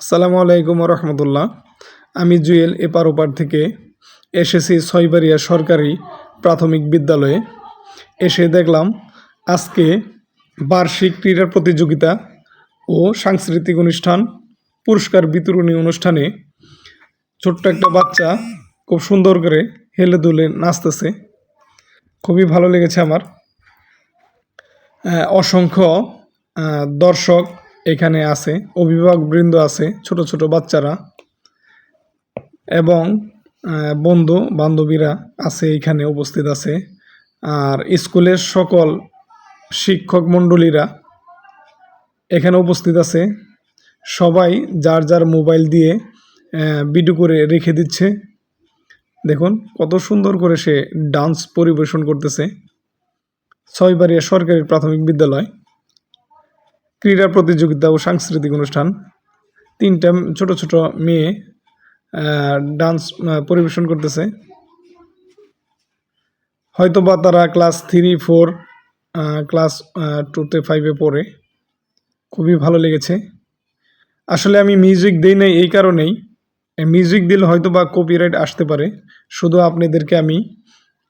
আসসালামু আলাইকুম রহমতুল্লাহ আমি জুয়েল এপার ওপার থেকে এসেছি ছয়বাড়িয়া সরকারি প্রাথমিক বিদ্যালয়ে। এসে দেখলাম আজকে বার্ষিক ক্রীড়া প্রতিযোগিতা ও সাংস্কৃতিক অনুষ্ঠান, পুরস্কার বিতরণী অনুষ্ঠানে ছোট্ট একটা বাচ্চা খুব সুন্দর করে হেলে দুলে নাচতেছে। খুবই ভালো লেগেছে আমার। অসংখ্য দর্শক এখানে আছে, অভিভাবকবৃন্দ আছে, ছোট ছোট বাচ্চারা এবং বন্ধু বান্ধবীরা আছে, এখানে উপস্থিত আছে। আর স্কুলের সকল শিক্ষক মণ্ডলীরা এখানে উপস্থিত আছে। সবাই যার যার মোবাইল দিয়ে ভিডিও করে রেখে দিচ্ছে। দেখুন কত সুন্দর করে সে ডান্স পরিবেশন করতেছে। ছয়বাড়িয়া সরকারি প্রাথমিক বিদ্যালয়। ক্রীড়া প্রতিযোগিতা ও সাংস্কৃতিক অনুষ্ঠান। তিনটা ছোট ছোট মেয়ে ডান্স পরিবেশন করতেছে। হয়তোবা তারা ক্লাস থ্রি ফোর ক্লাস টুতে ফাইভে পড়ে। খুবই ভালো লেগেছে। আসলে আমি মিউজিক দিই নাই এই কারণেই। মিউজিক দিলে হয়তো বা কপিরাইট আসতে পারে। শুধু আপনাদেরকে আমি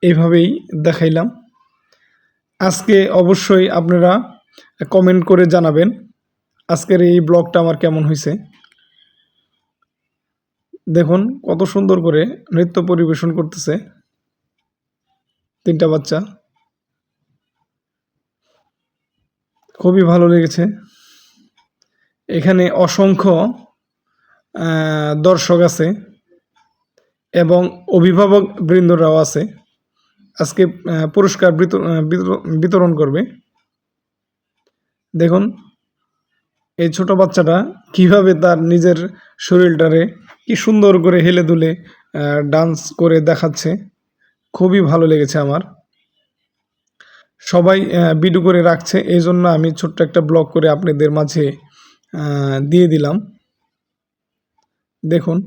এইভাবেই দেখাইলাম। আজকে অবশ্যই আপনারা কমেন্ট করে জানাবেন আজকের এই ব্লগটা আমার কেমন হয়েছে। দেখুন কত সুন্দর করে নৃত্য পরিবেশন করতেছে তিনটা বাচ্চা। খুবই ভালো লেগেছে। এখানে অসংখ্য দর্শক আছে এবং অভিভাবক বৃন্দরাও আছে। আজকে পুরস্কার বিতর- বিতরণ করবে। দেখুন, এই ছোট বাচ্চাটা কীভাবে তার নিজের শরীরটারে কি সুন্দর করে হেলে দুলে ডান্স করে দেখাচ্ছে, খুবই ভালো লেগেছে আমার। সবাই ভিডিও করে রাখছে, এই জন্য আমি ছোট্ট একটা ব্লগ করে আপনাদের মাঝে দিয়ে দিলাম। দেখুন,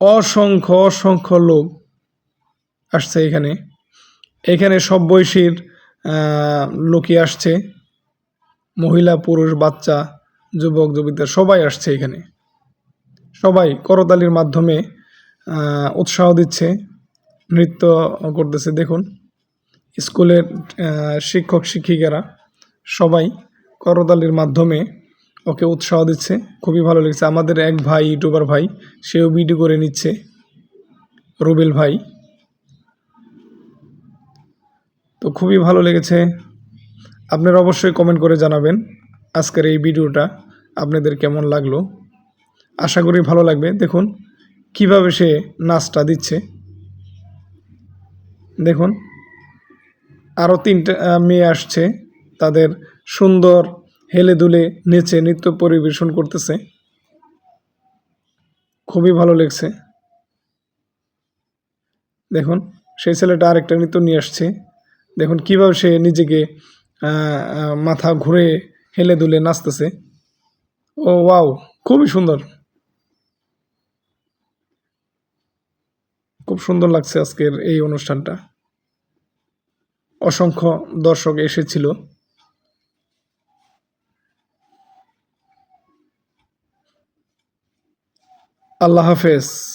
অসংখ্য অসংখ্য লোক আসছে এখানে। এখানে সব বয়সীর লোকই আসছে, মহিলা, পুরুষ, বাচ্চা, যুবক যুবতীরা সবাই আসছে এখানে। সবাই করতালির মাধ্যমে উৎসাহ দিচ্ছে, নৃত্য করতেছে। দেখুন, স্কুলের শিক্ষক, শিক্ষিকারা সবাই করতালির মাধ্যমে ওকে উৎসাহ দিচ্ছে। খুবই ভালো লেগেছে। আমাদের এক ভাই, ইউটিউবার ভাই, সেও ভিডিও করে নিচ্ছে। রুবেল ভাই। তো খুবই ভালো লেগেছে। আপনারা অবশ্যই কমেন্ট করে জানাবেন আজকের এই ভিডিওটা আপনাদের কেমন লাগল। আশা করি ভালো লাগবে। দেখুন কীভাবে সে নাচটা দিচ্ছে। দেখুন আরও তিনটা মেয়ে আসছে। তাদের সুন্দর হেলে দুলে নেচে নৃত্য পরিবেশন করতেছে। খুবই ভালো লেগছে। দেখুন সেই ছেলেটা আরেকটা নৃত্য নিয়ে আসছে। দেখুন, কীভাবে সে নিজেকে মাথা ঘুরে হেলে দুলে নাচতেছে। ও, ওয়াও, খুবই সুন্দর। খুব সুন্দর লাগছে আজকের এই অনুষ্ঠানটা। অসংখ্য দর্শক এসেছিল। আল্লাহ হাফেজ।